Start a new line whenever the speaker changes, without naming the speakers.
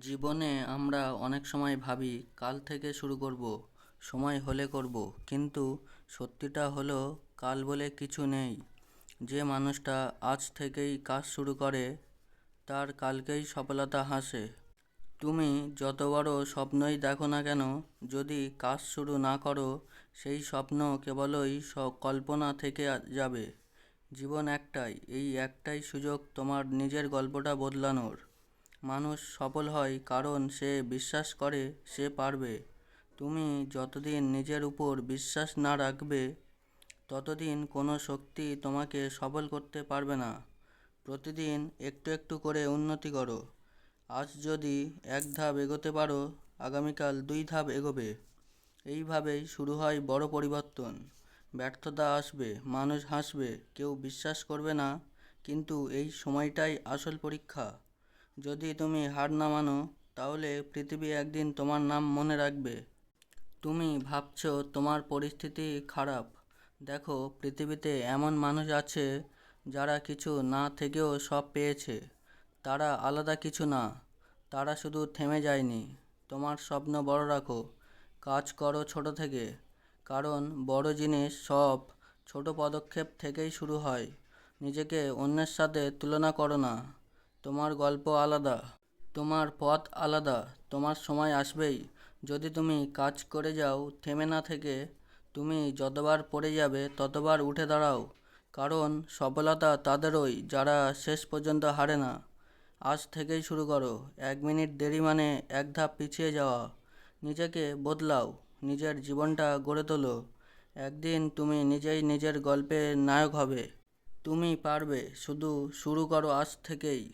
জীবনে আমরা অনেক সময় ভাবি, কাল থেকে শুরু করব, সময় হলে করব, কিন্তু সত্যিটা হলো কাল বলে কিছু নেই। যে মানুষটা আজ থেকেই কাজ শুরু করে, তার কালকেই সফলতা হাসে। তুমি যত বড় স্বপ্নই দেখো না কেন, যদি কাজ শুরু না করো, সেই স্বপ্ন কেবলই কল্পনা থেকে যাবে। জীবন একটাই, এই একটাই সুযোগ তোমার নিজের গল্পটা বদলানোর। মানুষ সফল হয় কারণ সে বিশ্বাস করে, সে পারবে। তুমি যতদিন নিজের উপর বিশ্বাস না রাখবে, ততদিন কোনো শক্তি তোমাকে সফল করতে পারবে না। প্রতিদিন একটু একটু করে উন্নতি করো। আজ যদি এক ধাপ এগোতে পারো, আগামীকাল দুই ধাপ এগোবে। এইভাবেই শুরু হয় বড় পরিবর্তন। ব্যর্থতা আসবে, মানুষ হাসবে, কেউ বিশ্বাস করবে না, কিন্তু এই সময়টাই আসল পরীক্ষা। যদি তুমি হার না মানো, তাহলে পৃথিবী একদিন তোমার নাম মনে রাখবে। তুমি ভাবছ তোমার পরিস্থিতি খারাপ। দেখো, পৃথিবীতে এমন মানুষ আছে যারা কিছু না থেকেও সব পেয়েছে। তারা আলাদা কিছু না। তারা শুধু থেমে যায়নি। তোমার স্বপ্ন বড় রাখো। কাজ করো ছোট থেকে। কারণ বড় জিনিস সব ছোট পদক্ষেপ থেকেই শুরু হয়। নিজেকে অন্যের সাথে তুলনা করো না। তোমার গল্প আলাদা, তোমার পথ আলাদা, তোমার সময় আসবেই। যদি তুমি কাজ করে যাও, থেমে না থেকে, তুমি যতবার পড়ে যাবে, ততবার উঠে দাঁড়াও। কারণ সফলতা তাদেরই, যারা শেষ পর্যন্ত হারে না। আজ থেকেই শুরু করো। এক মিনিট দেরি মানে এক ধাপ পিছিয়ে যাওয়া। নিজেকে বদলাও, নিজের জীবনটা গড়ে তোলো। একদিন তুমি নিজেই নিজের গল্পের নায়ক হবে। তুমি পারবে, শুধু শুরু করো আজ থেকেই।